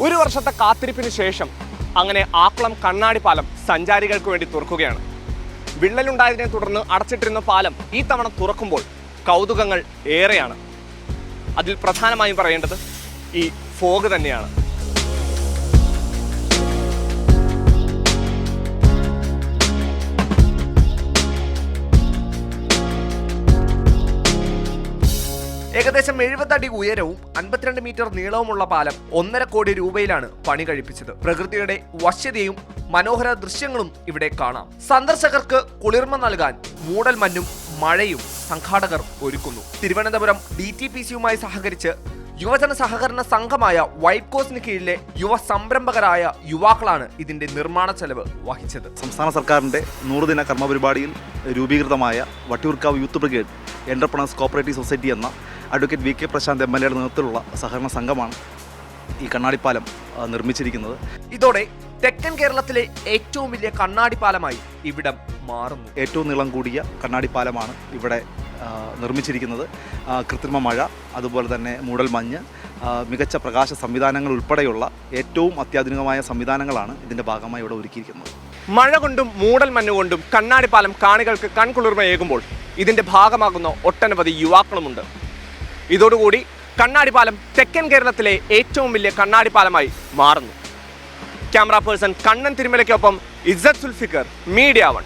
ഒരു വർഷത്തെ കാത്തിരിപ്പിന് ശേഷം അങ്ങനെ ആക്കുളം കണ്ണാടി പാലം സഞ്ചാരികൾക്ക് വേണ്ടി തുറക്കുകയാണ്. വിള്ളലുണ്ടായതിനെ തുടർന്ന് അടച്ചിട്ടിരുന്ന പാലം ഈ തവണ തുറക്കുമ്പോൾ കൗതുകങ്ങൾ ഏറെയാണ്. അതിൽ പ്രധാനമായും പറയേണ്ടത് ഈ ഫോഗ് തന്നെയാണ്. ഏകദേശം എഴുപത് അടി ഉയരവും അൻപത്തിരണ്ട് മീറ്റർ നീളവുമുള്ള പാലം ഒന്നര കോടി രൂപയിലാണ് പണി കഴിപ്പിച്ചത്. പ്രകൃതിയുടെ വശ്യതയും മനോഹര ദൃശ്യങ്ങളും ഇവിടെ കാണാം. സന്ദർശകർക്ക് കുളിർമ നൽകാൻ മൂടൽ മഞ്ഞും മഴയും സംഘാടകർ ഒരുക്കുന്നു. തിരുവനന്തപുരം ഡി ടി പി സിയുമായി സഹകരിച്ച് യുവജന സഹകരണ സംഘമായ വൈറ്റ് കോസിന് കീഴിലെ യുവ സംരംഭകരായ യുവാക്കളാണ് ഇതിന്റെ നിർമ്മാണ ചെലവ് വഹിച്ചത്. സംസ്ഥാന സർക്കാരിന്റെ നൂറുദിന കർമ്മ പരിപാടിയിൽ രൂപീകൃതമായ Vattiyoorkavu youth brigade entrepreneurs cooperative society എന്ന advocate V K Prashanth M L എയുടെ നേതൃത്വത്തിലുള്ള സഹകരണ സംഘമാണ് ഈ കണ്ണാടിപ്പാലം നിർമ്മിച്ചിരിക്കുന്നത്. ഇതോടെ തെക്കൻ കേരളത്തിലെ ഏറ്റവും വലിയ കണ്ണാടി പാലമായി ഇവിടം മാറുന്നു. ഏറ്റവും നീളം കൂടിയ കണ്ണാടിപ്പാലമാണ് ഇവിടെ നിർമ്മിച്ചിരിക്കുന്നത്. കൃത്രിമ മഴ അതുപോലെ തന്നെ മൂടൽ മഞ്ഞ് മികച്ച പ്രകാശ സംവിധാനങ്ങൾ ഉൾപ്പെടെയുള്ള ഏറ്റവും അത്യാധുനികമായ സംവിധാനങ്ങളാണ് ഇതിന്റെ ഭാഗമായി ഇവിടെ ഒരുക്കിയിരിക്കുന്നത്. മഴ കൊണ്ടും മൂടൽ മഞ്ഞുകൊണ്ടും കണ്ണാടി പാലം കാണികൾക്ക് കൺകുളിർമയേകുമ്പോൾ ഇതിന്റെ ഭാഗമാകുന്ന ഒട്ടനവധി യുവാക്കളുമുണ്ട്. ഇതോടുകൂടി കണ്ണാടി പാലം തെക്കൻ കേരളത്തിലെ ഏറ്റവും വലിയ കണ്ണാടി പാലമായി മാറുന്നു. ക്യാമറ പേഴ്സൺ കണ്ണൻ തിരുമലയ്ക്കൊപ്പം ഇസ്സത്ത് സുൽഫിക്കർ മീഡിയ വൺ.